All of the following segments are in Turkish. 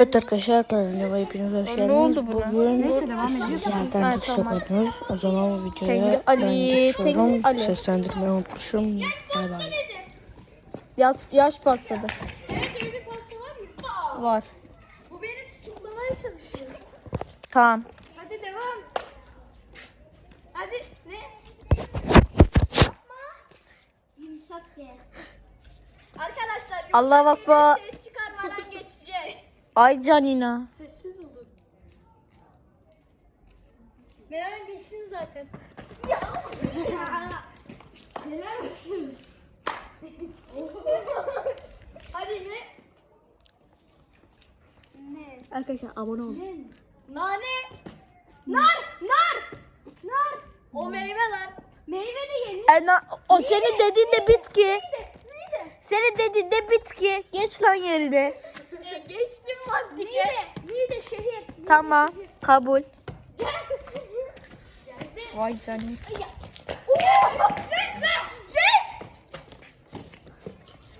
Evet arkadaşlar kanalıma hepiniz hoş geldiniz. Ne oldu buna? Bugün Neyse, devam ediyoruz. yerden yüksek oynuyoruz. O zaman bu videoya Tengri Ali, ben. Tengri Ali. Seslendirmeyi unutmuşum. Bay bay. Yaş, yaş pasladı. Evet öyle bir pasta var mı? Var. Bu beni tutuklamaya çalışıyor. Tamam. Hadi devam. Hadi ne? Yumuşak ye. Arkadaşlar yumuşak Allah bak bak. ye, ses çıkarmadan geçeceğiz. Ay canina. Sessiz olun. Meral geçtim zaten. Neler misin? Hadi ne? Ne? Arkadaşlar abone olun. Nane. Nar. Nar. Nar. O meyve lan. Meyve de yenir. E, na- o senin dediğinde bitki. Neydi? Senin dediğinde bitki. Geç lan yerine. E, geçtim maddi. Niye? Niye de şehir? Tamam. Kabul. Vay. Oo! Yes be! Yes!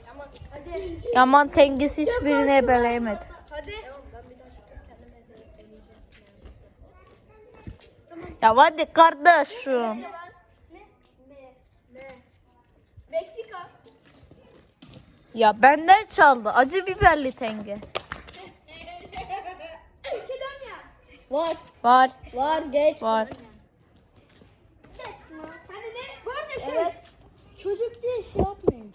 Yaman hadi. Yaman tengesi hiçbirini ebeleyemedi. Hadi. Ya hadi kardeşim. Ne? Ne? Ne? Meksika. Ya benden çaldı. Acı biberli tenge. Var. Var. Var geç. Var. Hadi ne? Bu arada şey. Evet. Çocuk diye şey yapmayın.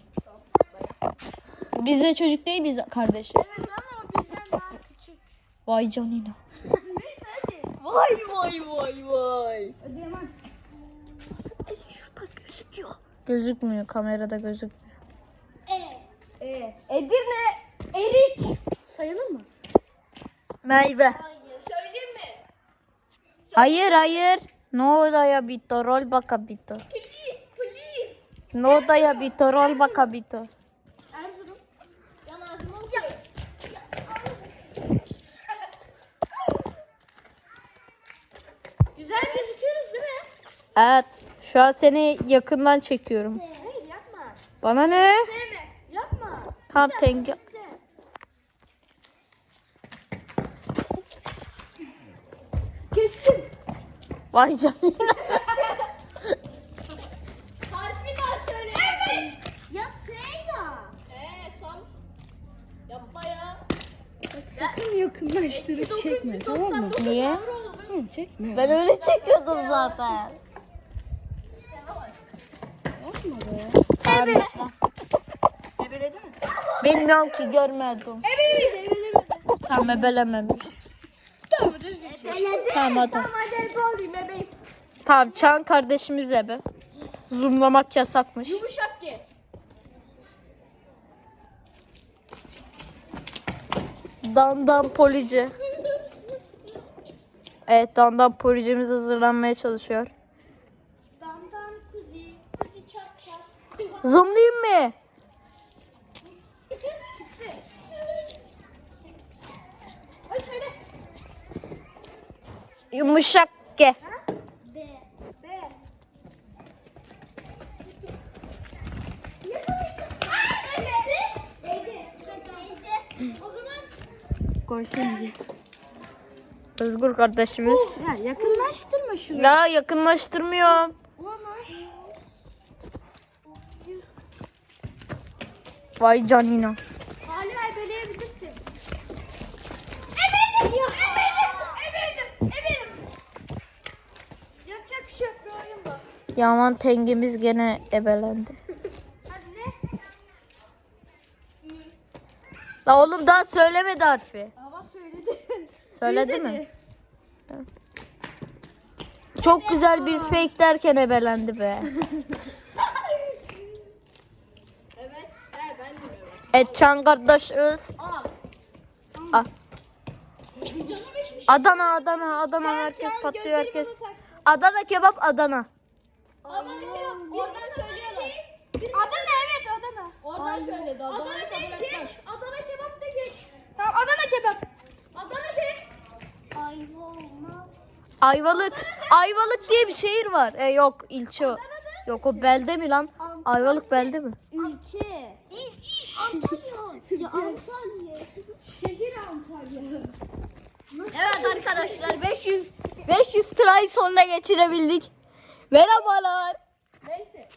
Biz de çocuk değil miyiz kardeşim? Evet ama bizden daha küçük. Vay canina. Neyse hadi. Vay vay vay vay. Ödeyemem. Şurada gözüküyor. Gözükmüyor. Kamerada gözükmüyor. E. E. Edirne. Erik. Sayılır mı? Meyve. Hayır. Hayır hayır. No daya bito. Rol bakabito. Please. Please. No daya bito. Rol bakabito. Erzurum. Yan ağzıma okuyor. Güzel gözüküyoruz değil mi? Evet. Şu an seni yakından çekiyorum. Hayır yapma. Bana ne? Sevme. Yapma. Tam tenge. Geçtim. Vay. Harfi daha söyle. Evet. Ya Sega. Eee sam. Yapma ya. Sakın yakınlaştırıp çekme tamam mı? Niye? Tamam çekme. Ben öyle çekiyordum zaten. Yapma be. Evet. Ebeledi mi? Bilmiyorum ki görmedim. Ebeledi. Ebelemedi. Tam ebelememiş. Tamam hadi. Tamam hadi ebe olayım bebeğim. Tamam Çağan kardeşimiz ebe. Zoomlamak yasakmış. Yumuşak ye. Dandan polici. Evet dandan policimiz hazırlanmaya çalışıyor. Damdan kuzi. Kuzi çat çat. Zoomlayayım mı? Çıktı. Ay şöyle. Yumuşak ge. B. B. Diye. Özgür kardeşimiz. Ya yakınlaştırma şunu. Ya yakınlaştırmıyorum. Vay canina. Hala böleyebilirsin. Ebenim ya. Ebenim. Ebenim. Ebenim. Yapacak bir şey yok. Bir oyun bu. Yaman tengimiz gene ebelendi. La oğlum daha söylemedi harfi. Ama söyledin. Söyledi mi? Çok güzel bir fake derken ebelendi be. Evet. He ben de. Evet Çağan kardeşimiz. Aa. Adana Adana Adana herkes patlıyor herkes. Adana kebap Adana. Adana kebap. Oradan söylüyorlar. Adana evet Adana. Oradan söyledi. Adana, Adana de geç. Adana kebap da geç. Tamam Adana kebap. Adana de. Ayva olmaz. Ayvalık. Ayvalık diye bir şehir var. E yok ilçe. o. Yok o belde mi lan? Ayvalık belde mi? Ülke. İl, iş. Antalya. ya Antalya. Şehir Antalya. Antalya. Evet arkadaşlar 500 500 try sonuna geçirebildik. Merhabalar. Neyse.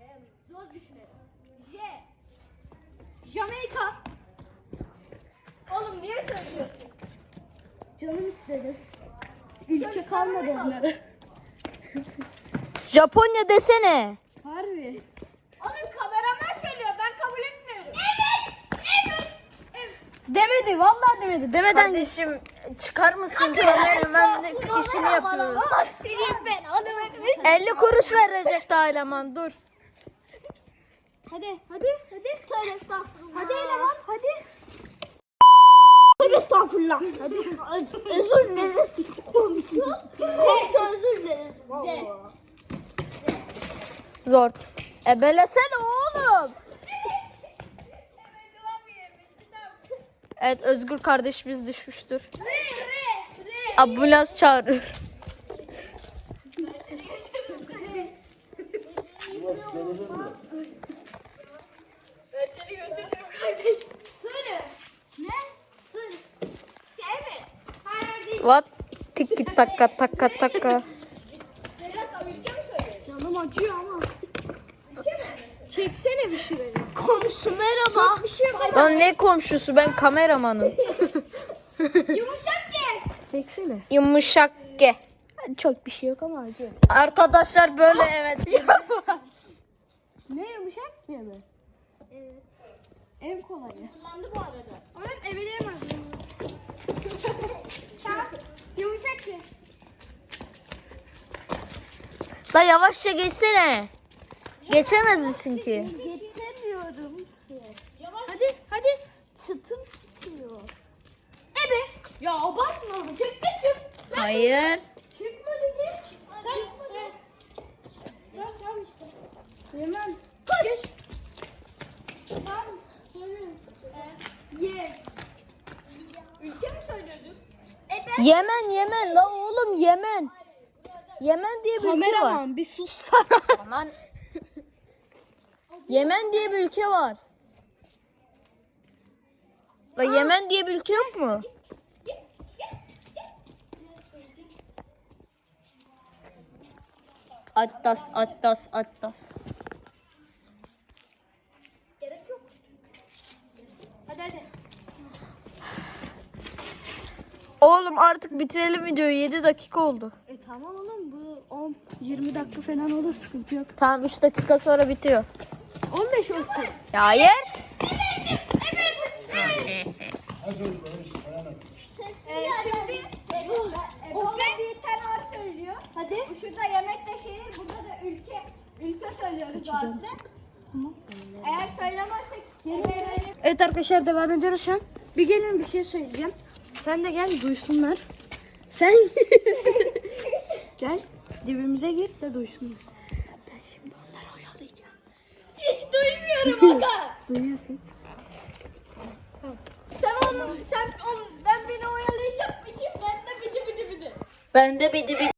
Em, Zor düşünelim. J. Jamaika. Oğlum niye söylüyorsun? Canım istedi. Ülke kalmadı onlara. Japonya desene. Harbi. Oğlum kameraman söylüyor ben kabul etmiyorum. Evet. Evet. Evet. Demedi vallahi demedi. Demeden Kardeşim çıkar mısın kameramanlık işini yapıyoruz. Senin ben etmiş. 50 kuruş verecek eleman dur. Hadi hadi hadi. Tövbe estağfurullah. Hadi eleman hadi. Tövbe estağfurullah. Hadi. Özür dilerim. Komşu. Komşu özür dilerim. Zor. Ebelesene oğlum. Evet Özgür kardeşimiz düşmüştür. Ambulans çağırır. Sır. Ne? Sır. Sevme. Hayır değil. What? Tiki taka taka taka. Berat abi ülke mi söylüyor? Canım acıyor ama. Çeksene bir şey beni. Komşu merhaba. Bir şey yapamam. Lan ne komşusu ben kameramanım. Yumuşak ki. Çeksene. Yumuşak ge. Çok bir şey yok ama acıyor. Arkadaşlar böyle evet. Ne yumuşak ya mı? Evet. En kolayı. Kullandı bu arada. Onun evileyemez. Tamam. Yumuşak ki. La yavaşça geçsene. Geçemez misin ki? Geçemiyorum ki. Yavaş. Hadi hadi. Çıtım çıkıyor. Ebe. Ya abartma. Çıktı çık. Hayır. Çıkmadı geç. Çıkmadı. Tamam tamam işte. Hemen. Geç. Tamam. Ee, ye. Ülke mi söylüyordun? Ebe. Yemen Yemen la oğlum Yemen. Yemen diye bir ülke var. Kameraman bir sus sana. Aman. Yemen diye bir ülke var. La Yemen diye bir ülke yok mu? Atlas, Atlas, Atlas. Gerek yok. Hadi hadi. Oğlum artık bitirelim videoyu. 7 dakika oldu. E tamam oğlum bu 10 20 dakika falan olur sıkıntı yok. Tamam 3 dakika sonra bitiyor. 15 olsun. Ya hayır. Ee, şimdi Ebe bir tane harf söylüyor. Hadi. Şurada yemek de şehir, burada da ülke. Ülke söylüyoruz zaten. Eğer söylemezsek Evet arkadaşlar devam ediyoruz şu an. Bir gelin bir şey söyleyeceğim. Sen de gel duysunlar. Sen gel dibimize gir de duysunlar. Ben şimdi onları oyalayacağım. hiç duymuyorum aga. Duyuyorsun. sen onu, sen onu, ben beni oyalayacak için ben de bidi bidi bidi. Ben de bidi bidi.